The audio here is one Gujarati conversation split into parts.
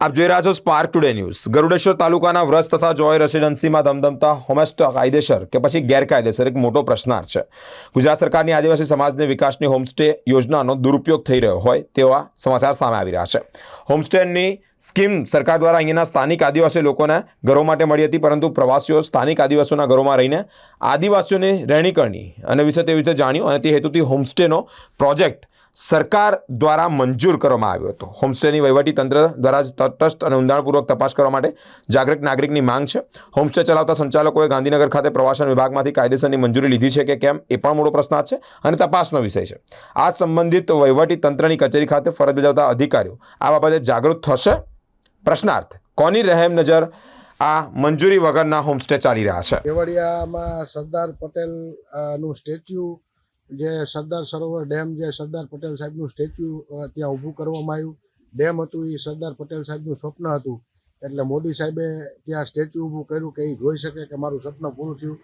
આપ જોઈ રહ્યા છો સ્પાર્ક ટુડે ન્યૂઝ ગરુડેશ્વર તાલુકાના વ્રસ તથા જોય રેસિડેન્સીમાં ધમધમતા હોમસ્ટે કાયદેસર કે પછી ગેરકાયદેસર એક મોટો પ્રશ્નાર્થ છે. ગુજરાત સરકારની આદિવાસી સમાજને વિકાસની હોમસ્ટે યોજનાનો દુરુપયોગ થઈ રહ્યો હોય તેવા સમાચાર સામે આવી રહ્યા છે. હોમસ્ટેની સ્કીમ સરકાર દ્વારા અહીંયાના સ્થાનિક આદિવાસી લોકોને ઘરો માટે મળી હતી, પરંતુ પ્રવાસીઓ સ્થાનિક આદિવાસીઓના ઘરોમાં રહીને આદિવાસીઓની રહેણીકરણી અને વિશે તે વિશે જાણ્યું અને તે હેતુથી હોમસ્ટેનો પ્રોજેક્ટ સરકાર દ્વારા મંજૂર કરવામાં આવ્યો હતો. હોમસ્ટેની વહીવટી તંત્ર દ્વારા જ તટસ્થ અને ઊંડાણપૂર્વક તપાસ કરવા માટે જાગૃત નાગરિકની માંગ છે. હોમસ્ટે ચલાવતા સંચાલકોએ ગાંધીનગર ખાતે પ્રવાસન વિભાગમાંથી કાયદેસરની મંજૂરી લીધી છે કે કેમ એ પણ મોટો પ્રશ્ન છે અને તપાસનો વિષય છે. આ સંબંધિત વહીવટી તંત્રની કચેરી ખાતે ફરજ બજાવતા અધિકારીઓ આ બાબતે જાગૃત થશે? પ્રશ્નાર્થ, કોની રહેમ નજર આ મંજૂરી વગરના હોમસ્ટે ચાલી રહ્યા છે? કેવડિયામાં સરદાર પટેલનું સ્ટેચ્યુ જે સરદાર સરોવર ડેમ જે સરદાર પટેલ સાહેબનું સ્ટેચ્યુ ત્યાં ઊભું કરવામાં આવ્યું. ડેમ હતું એ સરદાર પટેલ સાહેબનું સ્વપ્ન હતું. એટલે મોદી સાહેબે ત્યાં સ્ટેચ્યુ ઊભું કર્યું કે એ જોઈ શકે કે મારું સ્વપ્ન પૂરું થયું.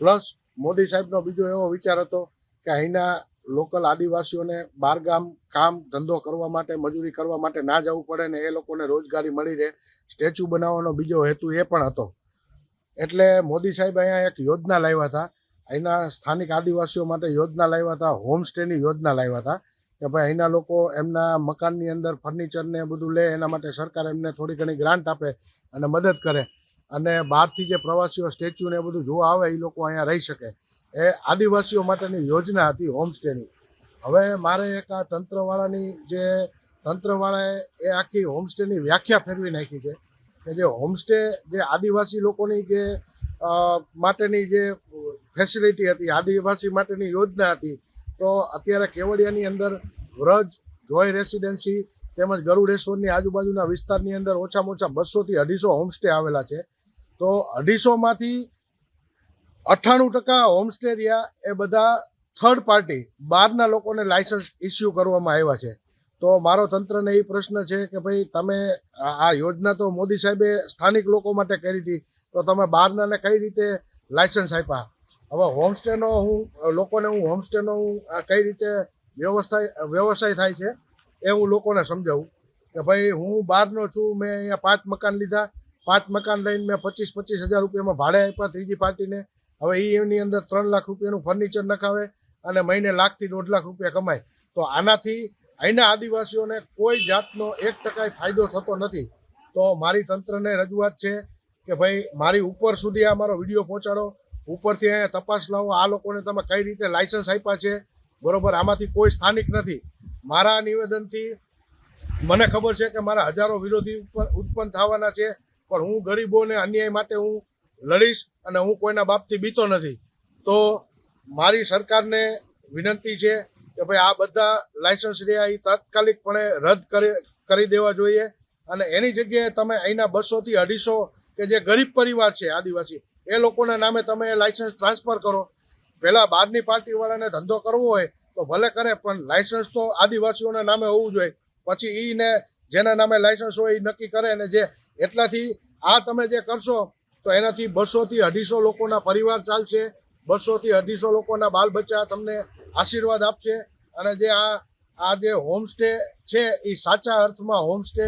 પ્લસ મોદી સાહેબનો બીજો એવો વિચાર હતો કે અહીંના લોકલ આદિવાસીઓને બહારગામ કામ ધંધો કરવા માટે, મજૂરી કરવા માટે ના જવું પડે ને એ લોકોને રોજગારી મળી રહે. સ્ટેચ્યુ બનાવવાનો બીજો હેતુ એ પણ હતો. એટલે મોદી સાહેબ અહીંયા એક યોજના લાવ્યા હતા. અહીંના સ્થાનિક આદિવાસીઓ માટે યોજના લાવ્યા હતા, હોમસ્ટેની યોજના લાવ્યા હતા કે ભાઈ અહીંના લોકો એમના મકાનની અંદર ફર્નિચરને બધું લે, એના માટે સરકાર એમને થોડી ઘણી ગ્રાન્ટ આપે અને મદદ કરે. અને બહારથી જે પ્રવાસીઓ સ્ટેચ્યુ ને એ બધું જોવા આવે, એ લોકો અહીંયા રહી શકે. એ આદિવાસીઓ માટેની યોજના હતી હોમસ્ટેની. હવે મારે એક આ તંત્રવાળાની જે, તંત્રવાળાએ એ આખી હોમસ્ટેની વ્યાખ્યા ફેરવી નાખી છે કે જે હોમસ્ટે જે આદિવાસી લોકોની જે માટેની જે ફેસિલિટી હતી, આદિવાસી માટેની યોજના હતી, તો અત્યારે કેવડિયાની અંદર વ્રજ, જોય રેસિડેન્સી તેમજ ગરુડેશ્વરની આજુબાજુના વિસ્તારની અંદર ઓછામાં ઓછા બસોથી અઢીસો હોમસ્ટે આવેલા છે. તો અઢીસોમાંથી અઠ્ઠાણું ટકા હોમસ્ટે રહ્યા એ બધા થર્ડ પાર્ટી બહારના લોકોને લાયસન્સ ઇસ્યુ કરવામાં આવ્યા છે. તો મારો તંત્રને એ પ્રશ્ન છે કે ભાઈ તમે આ યોજના તો મોદી સાહેબે સ્થાનિક લોકો માટે કરી હતી, તો તમે બહારનાને કઈ રીતે લાયસન્સ આપ્યા? હવે હોમસ્ટેનો હું લોકોને હું હોમસ્ટેનો હું કઈ રીતે વ્યવસ્થા વ્યવસાય થાય છે એ હું લોકોને સમજાવું કે ભાઈ હું બહારનો છું, મેં અહીંયા પાંચ મકાન લીધા, પાંચ મકાન લઈને મેં પચીસ પચીસ હજાર રૂપિયામાં ભાડે આપ્યા ત્રીજી પાર્ટીને. હવે એ એની અંદર ત્રણ લાખ રૂપિયાનું ફર્નિચર નખાવે અને મહિને લાખથી દોઢ લાખ રૂપિયા કમાય. તો આનાથી અહીંના આદિવાસીઓને કોઈ જાતનો એક ટકાય ફાયદો થતો નથી. તો મારી તંત્રને રજૂઆત છે કે ભાઈ, મારી ઉપર સુધી આ મારો વીડિયો પહોંચાડો. ઉપરથી અહીંયા તપાસ લાવો, આ લોકોને તમે કઈ રીતે લાયસન્સ આપ્યા છે? બરોબર, આમાંથી કોઈ સ્થાનિક નથી. મારા નિવેદનથી મને ખબર છે કે મારા હજારો વિરોધી ઉત્પન્ન થવાના છે, પણ હું ગરીબોને અન્યાય માટે હું લડીશ અને હું કોઈના બાપથી બીતો નથી. તો મારી સરકારને વિનંતી છે કે ભાઈ આ બધા લાયસન્સ રહ્યા એ તાત્કાલિકપણે રદ કરી દેવા જોઈએ. અને એની જગ્યાએ તમે અહીંના બસોથી અઢીસો કે જે ગરીબ પરિવાર છે આદિવાસી, એ લોકોના નામે તમે લાયસન્સ ટ્રાન્સફર કરો. પહેલાં બહારની પાર્ટીવાળાને ધંધો કરવો હોય તો ભલે કરે, પણ લાયસન્સ તો આદિવાસીઓના નામે હોવું જોઈએ. પછી એને જેના નામે લાયસન્સ હોય એ નક્કી કરે અને જે એટલાથી આ તમે જે કરશો, તો એનાથી બસોથી અઢીસો લોકોના પરિવાર ચાલશે. બસોથી અઢીસો લોકોના બાલ બચ્ચા તમને આશીર્વાદ આપશે. અને જે આ આ જે હોમસ્ટે છે એ સાચા અર્થમાં હોમસ્ટે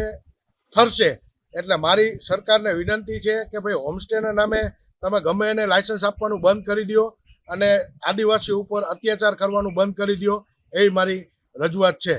ઠરશે. એટલે મારી સરકારને વિનંતી છે કે ભાઈ હોમસ્ટેના નામે તમે ગમે એને લાયસન્સ આપવાનું બંધ કરી દો અને આદિવાસી ઉપર અત્યાચાર કરવાનું બંધ કરી દો. એવી મારી રજૂઆત છે.